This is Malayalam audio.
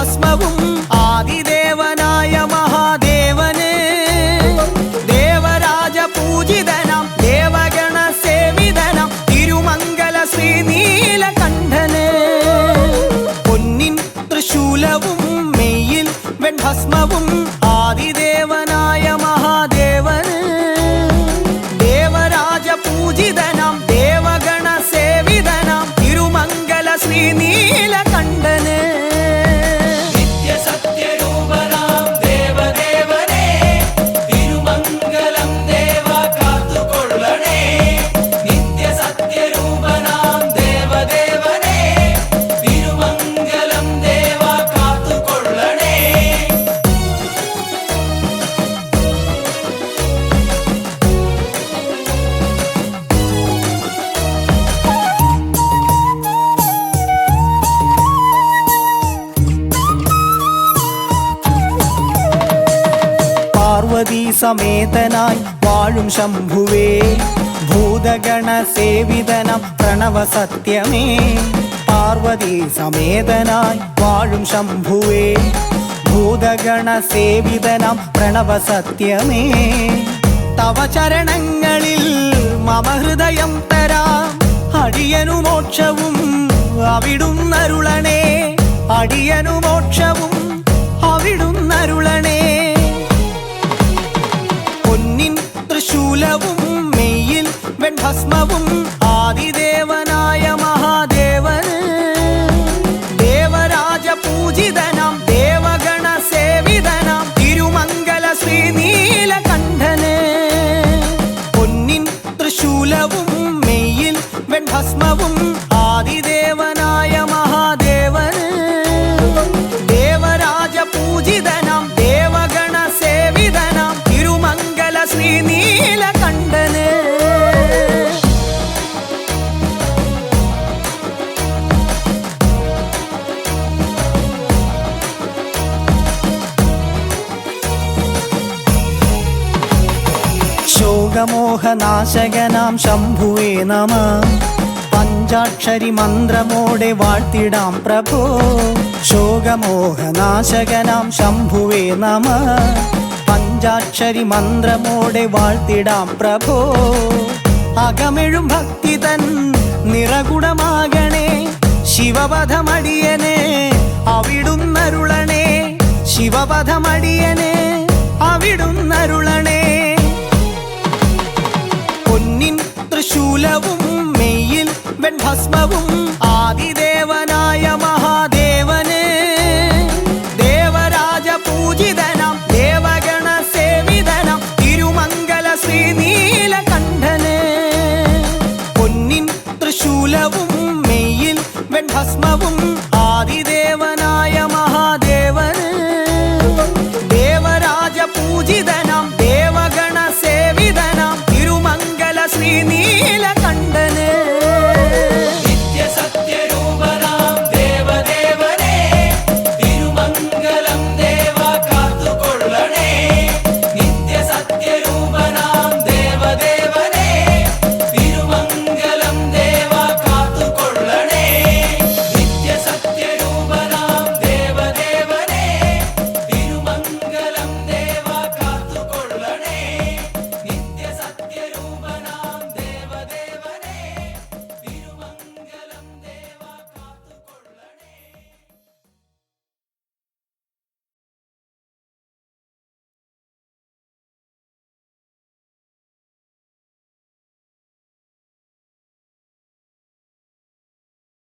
ഭസ്മവും ആദിദേവനായ മഹാദേവന്. ദേവരാജ പൂജിതനം ദേവഗണ സേവിതനം തിരുമംഗല ശ്രീനീലകണ്ഠന് പൊന്നിൻ തൃശൂലവും മെയ്യിൽ വെൺഭസ്മവും ആദിദേവനായ മഹാദേവന്. ദേവരാജ പൂജിതനം ദേവഗണ സേവിതനം തിരുമംഗല ശ്രീനീലകണ്ഠന് സമേതനായി വാഴും ശംഭുവേ. ഭൂതഗണ സേവിതനം പ്രണവ സത്യമേ. പാർവതി സമേതനായി വാഴും ശംഭുവേ. ഭൂതഗണ സേവിതനം പ്രണവ സത്യമേ. തവ ചരണങ്ങളിൽ മമ ഹൃദയം തരാം. അടിയനു മോക്ഷവും അവിടുന്നരുളണേ. അടിയനു തൃശൂലവും മെയ്യിൽ വെൺഭസ്മവും ആദിദേവനായ മഹാദേവന് ദേവരാജ പൂജിതനാം ദേവഗണ സേവിതനാം തിരുമംഗല ശ്രീനീലകണ്ഠന് പൊന്നിൻ തൃശൂലവും മെയ്യിൽ വെൺഭസ്മവും ശോകമോഹനാശകനാം ശംഭുവേ നമ. പഞ്ചാക്ഷരി മന്ത്രമോടെ വാഴ്ത്തിടാം പ്രഭോ. ശോകമോഹനാശകനാം ശംഭുവേ നമ. പഞ്ചാക്ഷരി മന്ത്രമോടെ വാഴ്ത്തിടാം പ്രഭോ. അകമെഴും ഭക്തി തൻ നിറകുടമാകണേ. ശിവപഥമടിയനെ അവിടുന്നരുളണേ. ശിവപഥമടിയനെ കൺഭസ്മവും